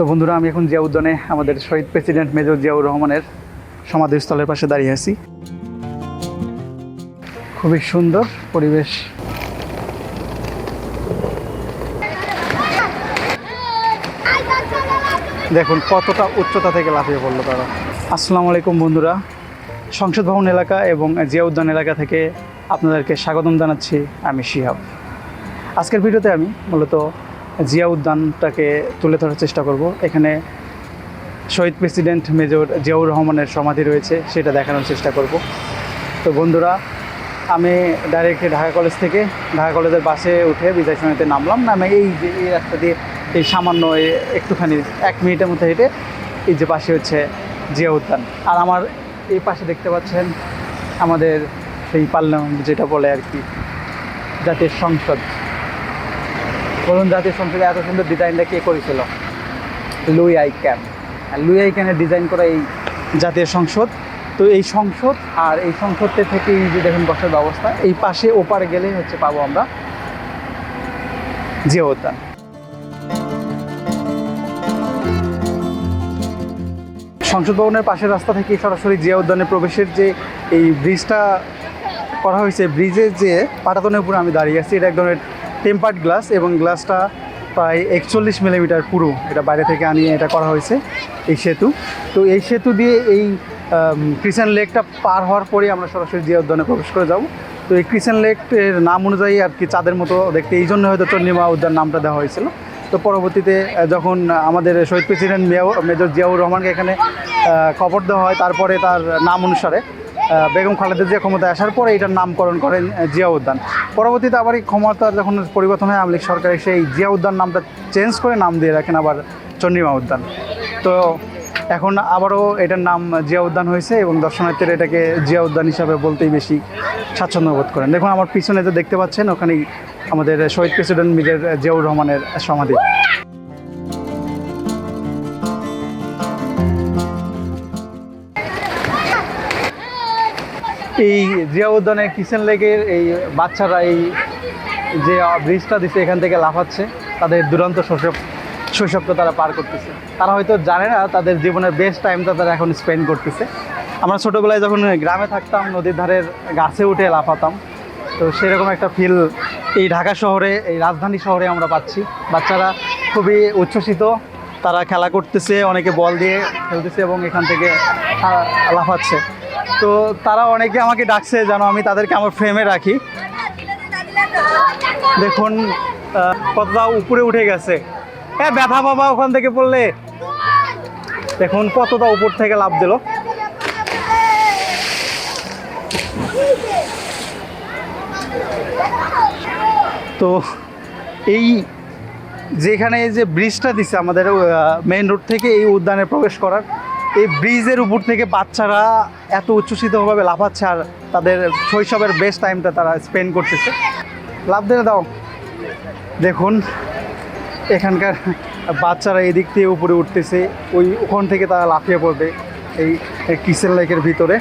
তো বন্ধুরা, আমি এখন জিয়া উদ্যানে আমাদের শহীদ প্রেসিডেন্ট মেজর জিয়াউর রহমানের সমাধিস্থলের পাশে দাঁড়িয়ে আছি। খুবই সুন্দর পরিবেশ। দেখুন, কতটা উচ্চতা থেকে লাফিয়ে পড়ল তারা। আসসালামু আলাইকুম বন্ধুরা। সংসদ ভবন এলাকা এবং জিয়া উদ্যান এলাকা থেকে আপনাদেরকে স্বাগতম জানাচ্ছি আমি শিহাব। আজকের ভিডিওতে আমি মূলত জিয়া উদ্যানটাকে তুলে ধরার চেষ্টা করব। এখানে শহীদ প্রেসিডেন্ট মেজর জিয়াউর রহমানের সমাধি রয়েছে, সেটা দেখানোর চেষ্টা করব। তো বন্ধুরা, আমি ডাইরেক্ট ঢাকা কলেজ থেকে, ঢাকা কলেজের বাসে উঠে বিদায় সমিতিতে নামলাম। নামে এই যে, এই রাস্তা দিয়ে, এই সামান্য একটুখানি, এক মিনিটের মধ্যে হেঁটে এই যে পাশে হচ্ছে জিয়া উদ্যান আর আমার এই পাশে দেখতে পাচ্ছেন আমাদের সেই পার্লামেন্ট যেটা বলে আর কি জাতীয় সংসদ। বলুন জাতীয় সংসদে এত সুন্দর ডিজাইনটা কে করেছিল? লুই আই ক্যান আর লুই আই ক্যানের ডিজাইন করা এই জাতীয় সংসদ। তো এই সংসদ আর এই সংসদ থেকে এই যে দেখুন বসার ব্যবস্থা, এই পাশে ওপারে গেলেই হচ্ছে পাবো আমরা জিয়া উদ্যান। সংসদ ভবনের পাশের রাস্তা থেকে সরাসরি জিয়া উদ্যানে প্রবেশের যে এই ব্রিজটা করা হয়েছে ব্রিজের যে পাটাতনের উপরে আমি দাঁড়িয়ে আছি, এটা এক ধরনের টেম্পার্ড গ্লাস এবং গ্লাসটা প্রায় একচল্লিশ মিলিমিটার পুরো এটা বাইরে থেকে আনিয়ে এটা করা হয়েছে এই সেতু। তো এই সেতু দিয়ে এই ক্রিসেন্ট লেকটা পার হওয়ার পরেই আমরা সরাসরি জিয়া উদ্যানে প্রবেশ করে যাব। তো এই ক্রিসেন্ট লেকের নাম অনুযায়ী আর কি চাঁদের মতো দেখতে, এই জন্য হয়তো চন্ডিমা উদ্যান নামটা দেওয়া হয়েছিল। তো পরবর্তীতে যখন আমাদের শহীদ প্রেসিডেন্ট মিয়া- মেজর জিয়াউর রহমানকে এখানে খবর দেওয়া হয়, তারপরে তার নাম অনুসারে বেগম খালেদা জিয়া ক্ষমতায় আসার পরে এটার নামকরণ করেন জিয়া উদ্যান। পরবর্তীতে আবার এই ক্ষমতার যখন পরিবর্তন হয় আমলিক সরকার সেই জিয়া উদ্যান নামটা চেঞ্জ করে নাম দিয়ে রাখেন আবার চন্ডিমা উদ্যান। তো এখন আবারও এটার নাম জিয়া উদ্যান হয়েছে এবং দর্শনার্থীরা এটাকে জিয়া উদ্যান হিসাবে বলতেই বেশি স্বাচ্ছন্দ্য বোধ করেন। দেখুন, আমার পিছনে যে দেখতে পাচ্ছেন, ওখানেই আমাদের শহীদ প্রেসিডেন্ট মেজর জিয়াউর রহমানের সমাধি। এই জিয়া উদ্যানে কিচেন লেকের এই বাচ্চারা এই যে ব্রিজটা দিছে, এখান থেকে লাফাচ্ছে। তাদের দুরন্ত শৈশব, শৈশবটা তারা পার করতেছে। তারা হয়তো জানে না তাদের জীবনের বেস্ট টাইমটা তারা এখন স্পেন্ড করতেছে। আমরা ছোটোবেলায় যখন গ্রামে থাকতাম, নদীর ধারের গাছে উঠে লাফাতাম। তো সেরকম একটা ফিল এই ঢাকা শহরে, এই রাজধানী শহরে আমরা পাচ্ছি। বাচ্চারা খুবই উচ্ছ্বসিত। তারা খেলা করতেছে, অনেকে বল দিয়ে খেলতেছে এবং এখান থেকে লাফাচ্ছে। তো তারা অনেকে আমাকে ডাকছে যেন আমি তাদেরকে আমার ফ্রেমে রাখি। দেখুন কতটা উপরে উঠে গেছে। হ্যাঁ ব্যথা বাবা, ওখান থেকে পড়লে। দেখুন, কতটা উপর থেকে লাভ দিল। তো এই যেখানে যে ব্রিজটা দিছে আমাদের মেইন রোড থেকে এই উদ্যানে প্রবেশ করার এই ব্রিজের উপর থেকে বাচ্চারা এত উচ্ছ্বসিতভাবে লাফাচ্ছে আর তাদের শৈশবের বেস্ট টাইমটা তারা স্পেন্ড করতেছে। লাভ দিয়ে দাও। দেখুন, এখানকার বাচ্চারা এদিক থেকে উপরে উঠতেছে, ওই ওখান থেকে তারা লাফিয়ে পড়বে এই কিসেল লেকের ভিতরে।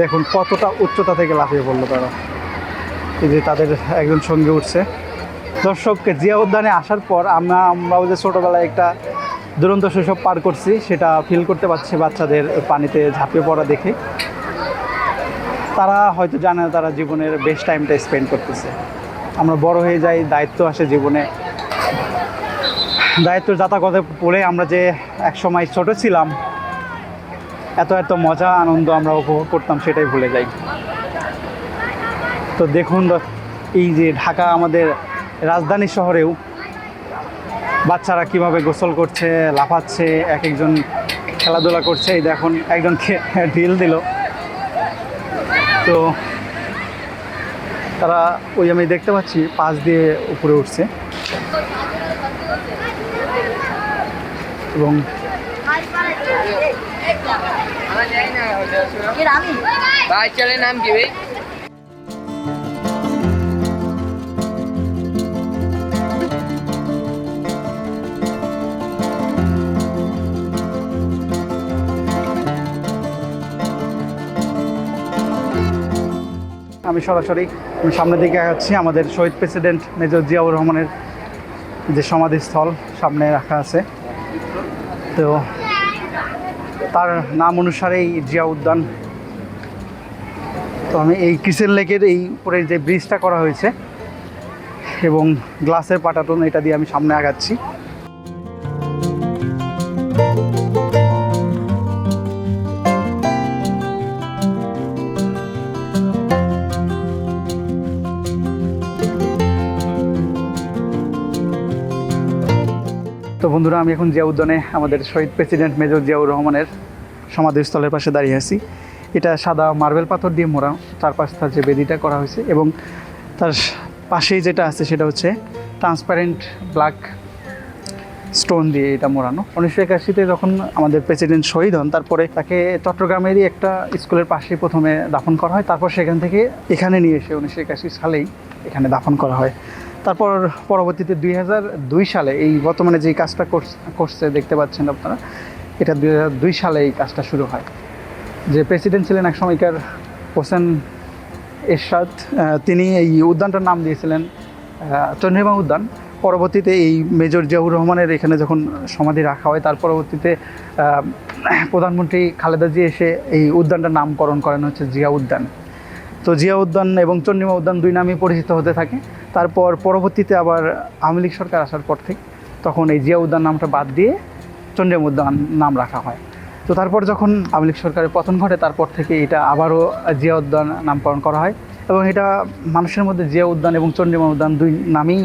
দেখুন, কতটা উচ্চতা থেকে লাফিয়ে পড়ল তারা। এই যে তাদের একজন সঙ্গে উঠছে। দর্শককে জিয়া উদ্যানে আসার পর আমরা, আমরাও যে ছোটোবেলায় একটা দুরন্ত শৈশব পার করছি, সেটা ফিল করতে পারছি বাচ্চাদের পানিতে ঝাঁপিয়ে পড়া দেখে। তারা হয়তো জানে না তারা জীবনের বেস্ট টাইমটা স্পেন্ড করতেছে। আমরা বড় হয়ে যাই, দায়িত্ব আসে জীবনে। দায়িত্বের যাতা কথা পড়ে আমরা যে এক সময় ছোট ছিলাম, এত এত মজা, আনন্দ আমরা উপভোগ করতাম সেটাই ভুলে যাই। তো দেখুন এই যে ঢাকা আমাদের রাজধানী শহরেও বাচ্চারা কীভাবে গোসল করছে লাফাচ্ছে এক একজন খেলাধুলা করছে। এই দেখুন একজনকে ঢিল দিল। তো তারা ওই আমি দেখতে পাচ্ছি পাশ দিয়ে উপরে উঠছে। এবং ভাই চলে নাম কি ভাই? আমি সরাসরি সামনের দিকে আগাচ্ছি। আমাদের শহীদ প্রেসিডেন্ট মেজর জিয়াউর রহমানের যে সমাধিস্থল সামনে রাখা আছে। তো তার নাম অনুসারেই জিয়া উদ্যান। তো আমি এই কিসেন লেকের এই উপরে যে ব্রিজটা করা হয়েছে এবং গ্লাসের পাটাতন এটা দিয়ে আমি সামনে আগাচ্ছি। বন্ধুরা, আমি এখন জিয়া উদ্যানে আমাদের শহীদ প্রেসিডেন্ট মেজর জিয়াউর রহমানের সমাধিস্থলের পাশে দাঁড়িয়ে আছি। এটা সাদা মার্বেল পাথর দিয়ে মোড়া তার যে বেদিটা করা হয়েছে এবং তার পাশেই যেটা আছে সেটা হচ্ছে ট্রান্সপারেন্ট ব্ল্যাক স্টোন দিয়ে এটা মোড়ানো। উনিশশো একাশিতে যখন আমাদের প্রেসিডেন্ট শহীদ হন, তারপরে তাকে চট্টগ্রামেরই একটা স্কুলের পাশেই প্রথমে দাফন করা হয়। তারপর সেখান থেকে এখানে নিয়ে এসে উনিশশো একাশি সালেই এখানে দাফন করা হয়। তারপর পরবর্তীতে দুই দুই সালে এই বর্তমানে যেই কাজটা করছ- দেখতে পাচ্ছেন আপনারা, এটা দুই হাজার দুই সালে এই কাজটা শুরু হয়। যে প্রেসিডেন্ট ছিলেন এক সময়কার হোসেন এরশাদ তিনি এই উদ্যানটার নাম দিয়েছিলেন চন্দ্রিমা উদ্যান। পরবর্তীতে এই মেজর জিয়াউর রহমানের এখানে যখন সমাধি রাখা হয়, তার পরবর্তীতে প্রধানমন্ত্রী খালেদা জি এসে এই উদ্যানটার নামকরণ করেন, হচ্ছে জিয়া উদ্যান। তো জিয়া উদ্যান এবং চন্দ্রিমা উদ্যান দুই নামই পরিচিত হতে থাকে। তারপর পরবর্তীতে আবার আওয়ামী লীগ সরকার আসার পর থেকে তখন এই জিয়া উদ্যান নামটা বাদ দিয়ে চন্দ্রিমা উদ্যান নাম রাখা হয়। তো তারপর যখন আওয়ামী লীগ সরকারের পতন ঘটে, তারপর থেকে এটা আবারও জিয়া উদ্যান নামকরণ করা হয় এবং এটা মানুষের মধ্যে জিয়া উদ্যান এবং চন্দ্রিমা উদ্যান দুই নামেই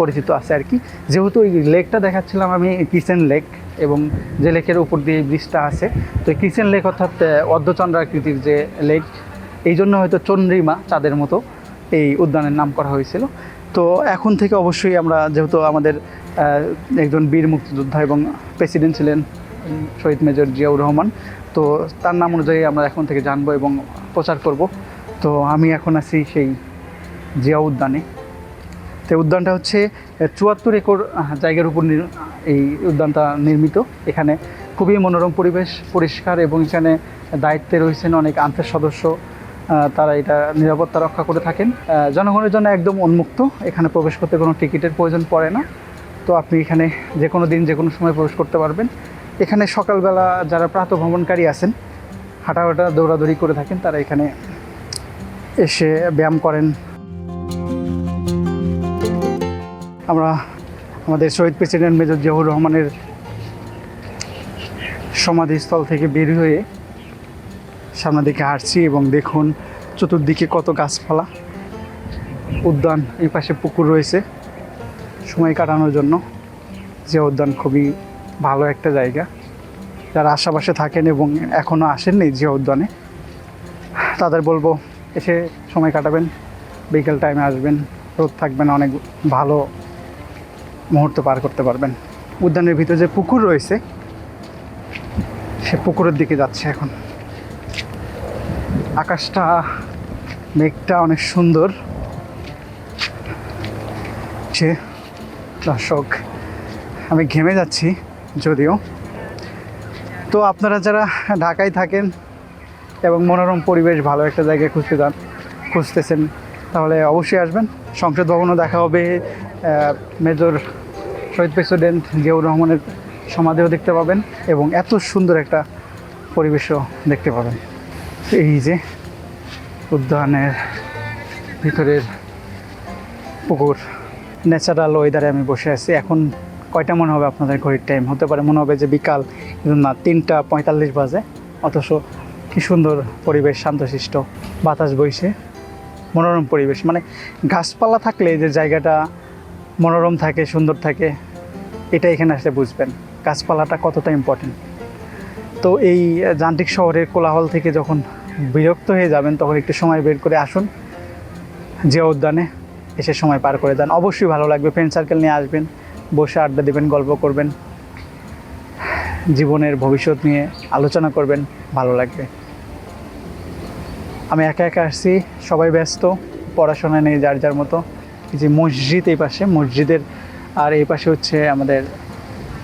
পরিচিত আছে আর কি। যেহেতু এই লেকটা দেখাচ্ছিলাম আমি কিচেন লেক এবং যে লেকের উপর দিয়ে ব্রিজটা আছে, তো কিচেন লেক অর্থাৎ অর্ধচন্দ্রাকৃতির যে লেক, এই জন্য হয়তো চন্দ্রিমা চাঁদের মতো। এই উদ্যানের নাম করা হয়েছিল। তো এখন থেকে অবশ্যই আমরা যেহেতু আমাদের একজন বীর মুক্তিযোদ্ধা এবং প্রেসিডেন্ট ছিলেন শহীদ মেজর জিয়াউর রহমান, তো তার নাম অনুযায়ী আমরা এখন থেকে জানব এবং প্রচার করব। তো আমি এখন আছি সেই জিয়া উদ্যানে। তো উদ্যানটা হচ্ছে চুয়াত্তর একর জায়গার উপর এই উদ্যানটা নির্মিত। এখানে খুবই মনোরম পরিবেশ, পরিষ্কার এবং এখানে দায়িত্বে রয়েছেন অনেক আন্তর সদস্য। তারা এটা নিরাপত্তা রক্ষা করে থাকেন। জনগণের জন্য একদম উন্মুক্ত। এখানে প্রবেশ করতে কোনো টিকিটের প্রয়োজন পড়ে না। তো আপনি এখানে যে কোনো দিন যে কোনো সময় প্রবেশ করতে পারবেন। এখানে সকালবেলা যারা প্রাতঃ ভ্রমণকারী আছেন, হাঁটাহাঁটা, দৌড়াদৌড়ি করে থাকেন, তারা এখানে এসে ব্যায়াম করেন। আমরা আমাদের শহীদ প্রেসিডেন্ট মেজর জিয়াউর রহমানের সমাধিস্থল থেকে বের হয়ে সামনের দিকে হাঁটছি এবং দেখুন চতুর্দিকে কত গাছপালা। উদ্যান, এই পাশে পুকুর রয়েছে। সময় কাটানোর জন্য যে উদ্যান খুবই ভালো একটা জায়গা। যারা আশেপাশে থাকেন এবং এখনও আসেননি জিয়া উদ্যানে, তাদের বলব এসে সময় কাটাবেন, বিকেল টাইমে আসবেন, রোদ থাকবেন অনেক ভালো মুহূর্ত পার করতে পারবেন। উদ্যানের ভিতরে যে পুকুর রয়েছে, সে পুকুরের দিকে যাচ্ছে এখন। আকাশটা, মেঘটা অনেক সুন্দর। সে দর্শক, আমি ঘেমে যাচ্ছি যদিও। তো আপনারা যারা ঢাকায় থাকেন এবং মনোরম পরিবেশ, ভালো একটা জায়গায় খুঁজতে যান, খুঁজতেছেন, তাহলে অবশ্যই আসবেন। সংসদ ভবনও দেখা হবে মেজর শহীদ প্রেসিডেন্ট জিয়াউর রহমানের সমাধিও দেখতে পাবেন এবং এত সুন্দর একটা পরিবেশও দেখতে পাবেন। এই যে উদ্যানের ভিতরের পুকুর। ন্যাচারাল ওয়েদারে আমি বসে আছি। এখন কয়টা মনে হবে আপনাদের ঘড়ির টাইম হতে পারে মনে হবে যে বিকাল না, তিনটা পঁয়তাল্লিশ বাজে। অথচ কি সুন্দর পরিবেশ, শান্তশিষ্ট, বাতাস বইছে। মনোরম পরিবেশ। মানে গাছপালা থাকলে যে জায়গাটা মনোরম থাকে, সুন্দর থাকে, এটা এখানে আসলে বুঝবেন। গাছপালাটা কতটা ইম্পর্টেন্ট তো এই যান্ত্রিক শহরের কোলাহল থেকে যখন বিরক্ত হয়ে যাবেন, তখন একটু সময় বের করে আসুন। যে উদ্যানে এসে সময় পার করে যান অবশ্যই ভালো লাগবে ফ্রেন্ড সার্কেল নিয়ে আসবেন, বসে আড্ডা দেবেন, গল্প করবেন, জীবনের ভবিষ্যৎ নিয়ে আলোচনা করবেন, ভালো লাগবে। আমি একা একা আসছি, সবাই ব্যস্ত, পড়াশোনা নেই যার যার মতো। যে মসজিদ এই পাশে, মসজিদের আর এই পাশে হচ্ছে আমাদের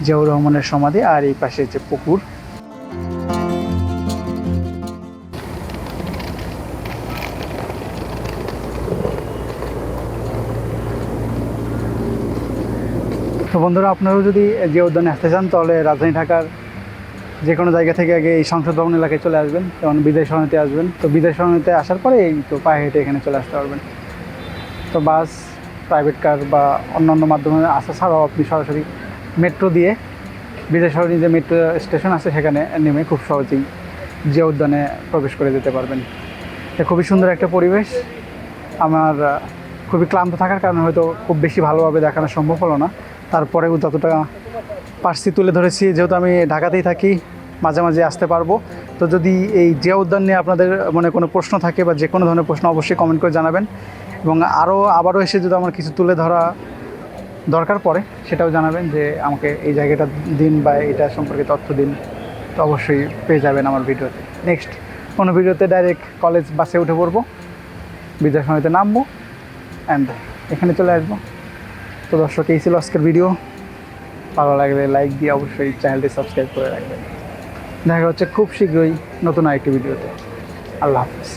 জিয়াউর রহমানের সমাধি, আর এই পাশে যে পুকুর। বন্ধুরা, আপনারাও যদি যে উদ্যানে আসতে চান, তাহলে রাজধানী ঢাকার যে কোনো জায়গা থেকে আগে এই সংসদ ভবন এলাকায় চলে আসবেন, যেমন বিদেশ সরণিতে আসবেন। তো বিদেশ সরণিতে আসার পরে এই তো পায়ে হেঁটে এখানে চলে আসতে পারবেন। তো বাস প্রাইভেট কার বা অন্যান্য মাধ্যমে আসা ছাড়াও আপনি সরাসরি মেট্রো দিয়ে বিদেশ সরণি যে মেট্রো স্টেশন আছে, সেখানে নেমে খুব সহজেই যে উদ্যানে প্রবেশ করে যেতে পারবেন। খুবই সুন্দর একটা পরিবেশ। আমার খুবই ক্লান্ত থাকার কারণে হয়তো খুব বেশি ভালোভাবে দেখানো সম্ভব হলো না। তারপরেও যতটা পার্সি তুলে ধরেছি, যেহেতু আমি ঢাকাতেই থাকি, মাঝে মাঝে আসতে পারব। তো যদি এই জিয়া উদ্যান নিয়ে আপনাদের মনে কোনো প্রশ্ন থাকে বা যে কোনো ধরনের প্রশ্ন অবশ্যই কমেন্ট করে জানাবেন। এবং আরও, আবারও এসে যদি আমার কিছু তুলে ধরা দরকার পড়ে, সেটাও জানাবেন যে আমাকে এই জায়গাটা দিন বা এটা সম্পর্কে তথ্য দিন। তো অবশ্যই পেয়ে যাবেন আমার ভিডিওতে। নেক্সট কোনো ভিডিওতে ডাইরেক্ট কলেজ বাসে উঠে পড়ব। বিদ্যাসমিতে নামবো। অ্যান্ড এখানে চলে আসব। তো দর্শক, এই ছিল আজকের ভিডিও ভালো লাগলে লাইক দিয়ে অবশ্যই চ্যানেলটি সাবস্ক্রাইব করে রাখবেন। দেখা হচ্ছে খুব শীঘ্রই নতুন আরেকটি ভিডিওতে আল্লাহ হাফিজ।